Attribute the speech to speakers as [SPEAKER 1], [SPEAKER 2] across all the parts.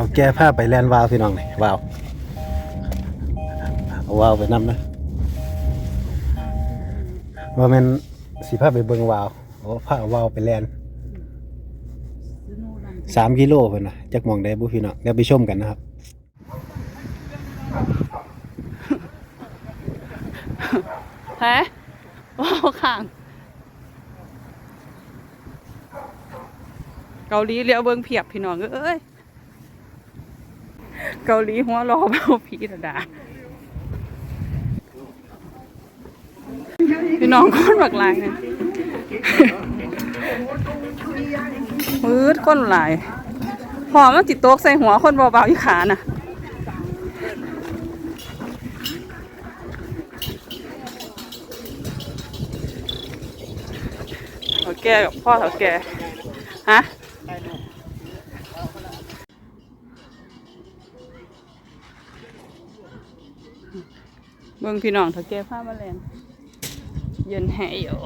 [SPEAKER 1] เขาแก้ผ้าไปแลนวาวพี่น้องนี่วาวเอาวาวไปนำนะว่าแมันสิพาไปเบิ่งวาวโอ้พาเอาวาวไปแลนสามกิโลเพิ่นนะจักหมองได้บุพี่น้องเดี๋ยวไปชมกันนะครับ
[SPEAKER 2] ฮะว้าวข้างเกาหลีเรียวเบิงเพียบพี่น้องเอ้ย เกาหลีหัวรอเบาพีธดา พี่น้องคนบักหลายเนี่ยมืดคนหลาย พอมันติดโต๊ะใส่หัวคนเบาๆอีขาน่ะเถาแก่กับพ่อเถาแก่ฮะ เบิ่งพี่น้องถ้าแก้ผ้ามาแลนเย็นแห่อยู่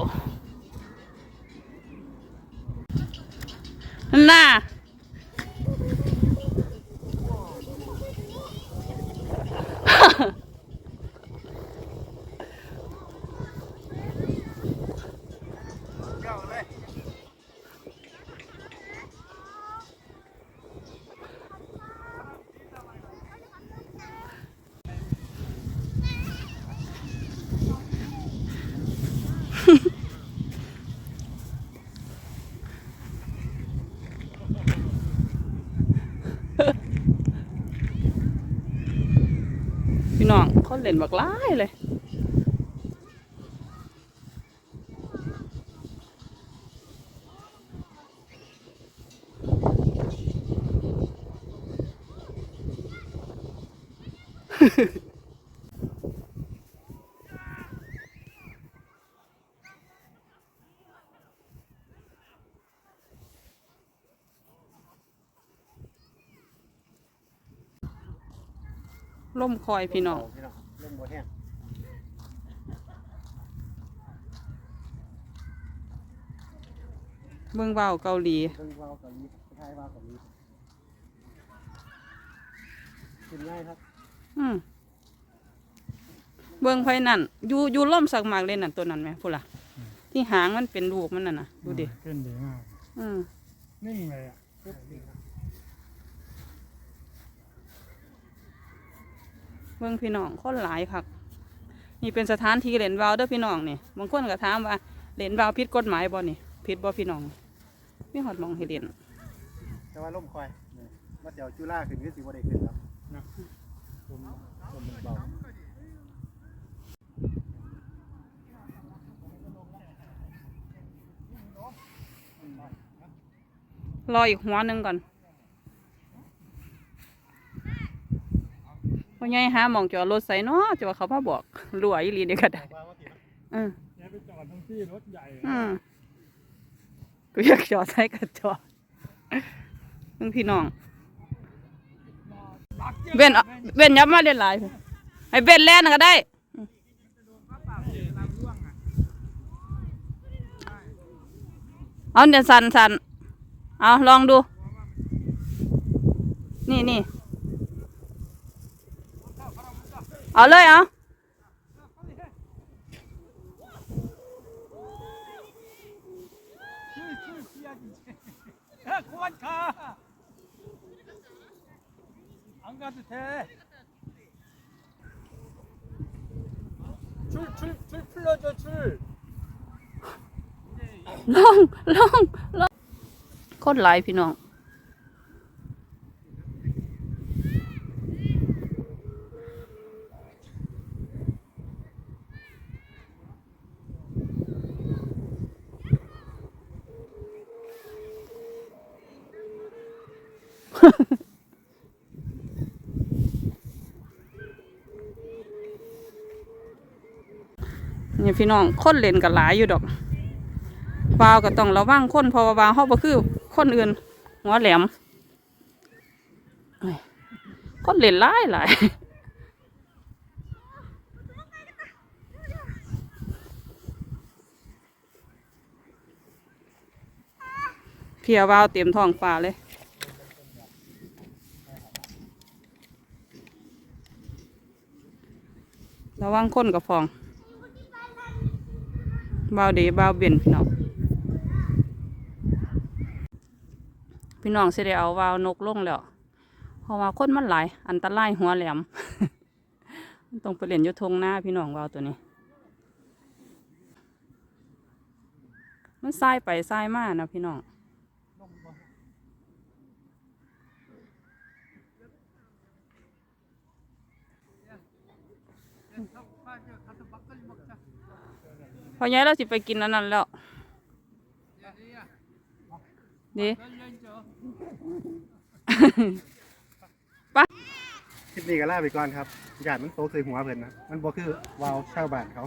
[SPEAKER 2] นั่นน่ะ พี่น้องเขาเล่นบักร้ายเลย ล่มคอยพี่น้อง
[SPEAKER 1] พี่น้องเล่นบ่แห้ง
[SPEAKER 2] เบิ่งเว้าวเกาหลี
[SPEAKER 1] เบิ่งวาวเกาหลีทายวาวเกาหลีกินง่ายครับ
[SPEAKER 2] อืมเบิ่งไฟนั่นอยู่อยู่ล่มสักมากเลยนั่นตัวนั้นไหมพูดล่ะ ที่หางมันเป็นลูกมันน่ะนะดูดิ
[SPEAKER 3] ขึ้นดีมาก
[SPEAKER 2] อืม
[SPEAKER 3] นิ่งเลยอะ
[SPEAKER 2] เบิ่งพี่น้องคนหลายคักนี่เป็นสถานที่เล่นวาวเด้อพี่น้องนี่บางคนก็ถามว่าเล่นวาวผิดกฎหมายบ่นี่ผิดบ่พี่น้องมีหอดหมองให้เล่น
[SPEAKER 1] แต่ว่าล่มคอยนี่ว่าเดี๋ยวจุฬาขึ้นก็สิบ่ได้ขึ้นครับนะลมลมมันเบา
[SPEAKER 2] รออีกหัวหนึ่งก่อน พ่อใหญ่หาหมองจอดรถใส่เนาะจะว่าเขาพาบอกรวยอีหลีเดียวก็ได้
[SPEAKER 1] ว่าว่าติด
[SPEAKER 2] อืม
[SPEAKER 3] เนี่ยไปจอดทั้งที่รถใหญ่
[SPEAKER 2] อืมกูอยากจอดใส่กระจอดมึงพี่น้องเบนเอาเบนยับมาเล่นหลายให้เบนแล่นก็ได้ เอาเดี๋ยวสันสันเอาลองดู นี่นี่ เอาเลยเอา
[SPEAKER 3] ควรค่ะอังกาตุเท출 출 출 풀러줘 출
[SPEAKER 2] ลองลองลองโคตรหลายพี่น้อง นี่พี่น้องคนเล่นกับหลายอยู่ดอกวาวก็ต้องระวังคนพอวาวเขาบ่คือคนอื่นหัวแหลมคนเล่นหลายหลายเพียวาวเต็มท้องฟ้าเลยระวังคนกับฟอง บาวดีเบาวเบียนพี่น้องพี่น้องเสิได้เอาวาวนกลงแล้วเพราะว่าคนมันหลาย อันตรายหัวแหลมต้องไปเล่นอยทงหน้าพี่น้องวาวตัวนี้ มันทรายไปทรายมานะพี่น้อง พอย้ายเราสิไปกินอันนั้นแล้วดี
[SPEAKER 1] คลิปนี้ก็ลาไปก่อนครับญาติมันโตใส่หัวเพิ่นนะมันบ่คือวาวชาวบ้านเขา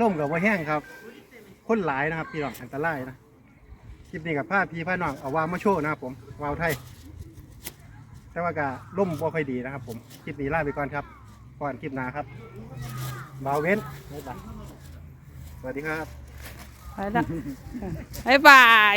[SPEAKER 1] ล่มกับว่าแห้งครับ คนหลายนะครับ พี่น้องอันตรายนะคลิปนี้กับผ้าพี่ผ้าน้องเอาวาวมาโชว์นะครับผมวาวไทยแต่ว่าก็ล่มบ่ค่อยดีนะครับ ผมคลิปนี้ลาไปก่อนครับก่อนคลิปหน้าครับบาวเว้นบ๊ายบาย สวัสดีครับ
[SPEAKER 2] ไปละ บ๊ายบาย